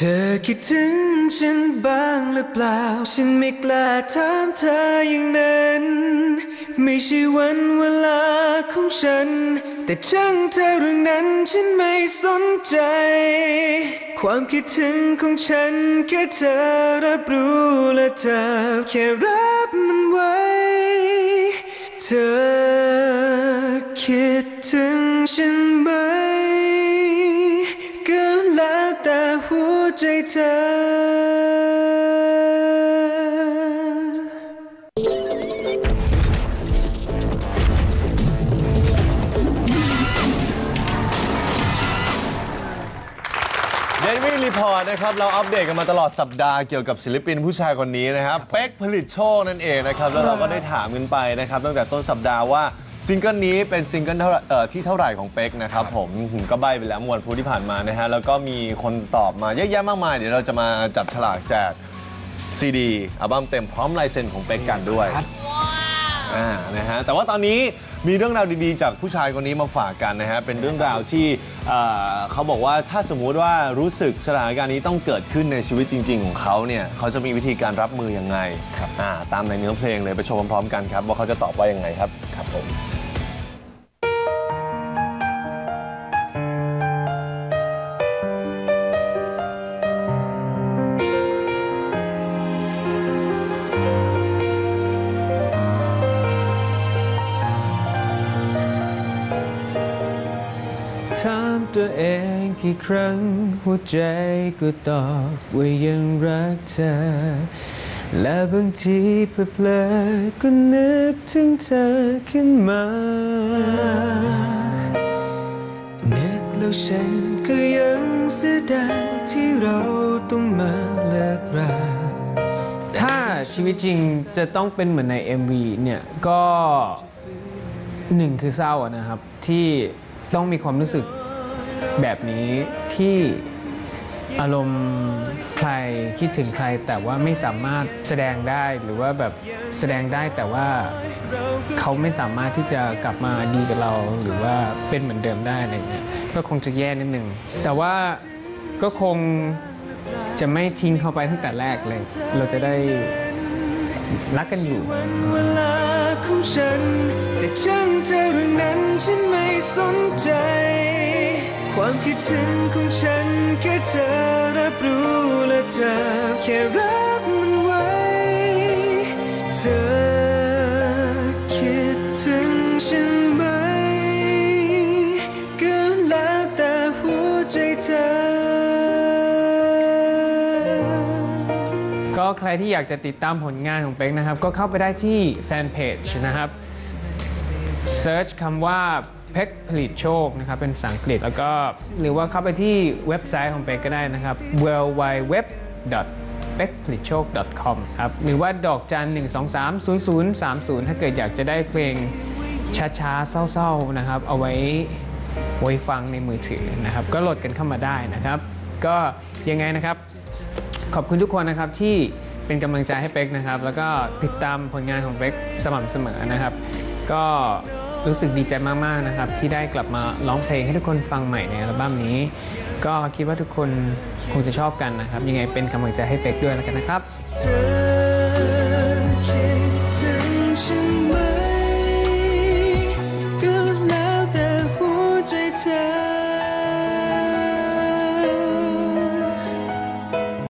ธอคิดถึงฉันบ้างหรือเปล่า ฉันไม่กล้าถามเธออย่างนั้น ไม่ใช่วันเวลาของฉัน แต่ช่างเธอเรื่องนั้นฉันไม่สนใจ ความคิดถึงของฉันแค่เธอรับรู้และเธอแค่รับมันไว้ เธอคิดถึง ใจเธอ เดวิดรีพอร์ตนะครับ เราอัปเดตกันมาตลอดสัปดาห์เกี่ยวกับศิลปินผู้ชายคนนี้นะครับ เป๊กผลิตโชคนั่นเองนะครับ แล้วเราก็ได้ถามกันไปนะครับ ตั้งแต่ต้นสัปดาห์ว่า ซิงเกิลนี้เป็นซิงเกิลเท่าไหร่เอ่อที่เท่าไหร่ของเป๊กนะครับผมผมก็ใบไปแล้วเมื่อวันพุธที่ผ่านมานะฮะแล้วก็มีคนตอบมาเยอะแยะมากมาย เดี๋ยวเราจะมาจับฉลากแจกซีดีอัลบั้มเต็มพร้อมลายเซ็นของเป๊กกันด้วยอ่านะฮะแต่ว่าตอนนี้ มีเรื่องราวดีๆ จากผู้ชายคนนี้มาฝากกันนะฮะ เป็นเรื่องราวที่เอ่อเขาบอกว่าถ้าสมมุติว่ารู้สึกสถานการณ์นี้ต้องเกิดขึ้นในชีวิตจริง ๆ ของเขาเนี่ยเขาจะมีวิธีการรับมือยังไงครับ อ่าตามในเนื้อเพลงเลยไปชมพร้อมๆกันครับว่าเขาจะตอบว่ายังไงครับ ครับผม ถามตัวเองกี่ครั้ง หัวใจก็ตอบว่ายังรักเธอ และบางทีเพลอๆก็นึกถึงเธอขึ้นมา นึกแล้วฉันก็ยังเสียดายที่เราต้องมาเลิกราถ้าชีวิตจริงจะต้องเป็นเหมือนใน MV เนี่ย ก็หนึ่งคือเศร้านะครับที่ ต้องมีความรู้สึกแบบนี้ที่อารมณ์ใครคิดถึงใครแต่ว่าไม่สามารถแสดงได้หรือว่าแบบแสดงได้แต่ว่าเขาไม่สามารถที่จะกลับมาดีกับเรา หรือว่าเป็นเหมือนเดิมได้อะไรเงี้ยก็คงจะแย่นิดนึงแต่ว่าก็คงจะไม่ทิ้งเขาไปตั้งแต่แรกเลย เราจะได้รักกันอยู่ สนใจ ความคิดถึงของฉันแค่เธอรับรู้และเธอแค่รับมันไว้ เธอคิดถึงฉันไหม ก็แล้วแต่หัวใจเธอ ก็ใครที่อยากจะติดตามผลงานของเป็กนะครับ ก็เข้าไปได้ที่แฟนเพจนะครับเซิร์ชคำว่า เป็กผลิตโชคนะครับเป็นภาษาอังกฤษแล้วก็หรือว่าเข้าไปที่เว็บไซต์ของเป็กก็ได้นะครับ w w w p e k p l i t c h o k com ครับหรือว่าดอกจัน 1 2 3 0 0 3 0 ถ้าเกิดอยากจะได้เพลงช้าๆ เศร้าๆ นะครับ เอาไว้ไว้ฟังในมือถือนะครับ ก็โหลดกันเข้ามาได้นะครับ ก็ยังไงนะครับ ขอบคุณทุกคนนะครับที่เป็นกำลังใจให้เป็กนะครับ แล้วก็ติดตามผลงานของเป็กสม่ำเสมอนะครับ ก็ รู้สึกดีใจมากๆนะครับ ที่ได้กลับมาร้องเพลงให้ทุกคนฟังใหม่ในอัลบั้มนี้ ก็คิดว่าทุกคนคงจะชอบกันนะครับ ยังไงเป็นกำลังใจให้เป็กด้วยแล้วกันนะครับ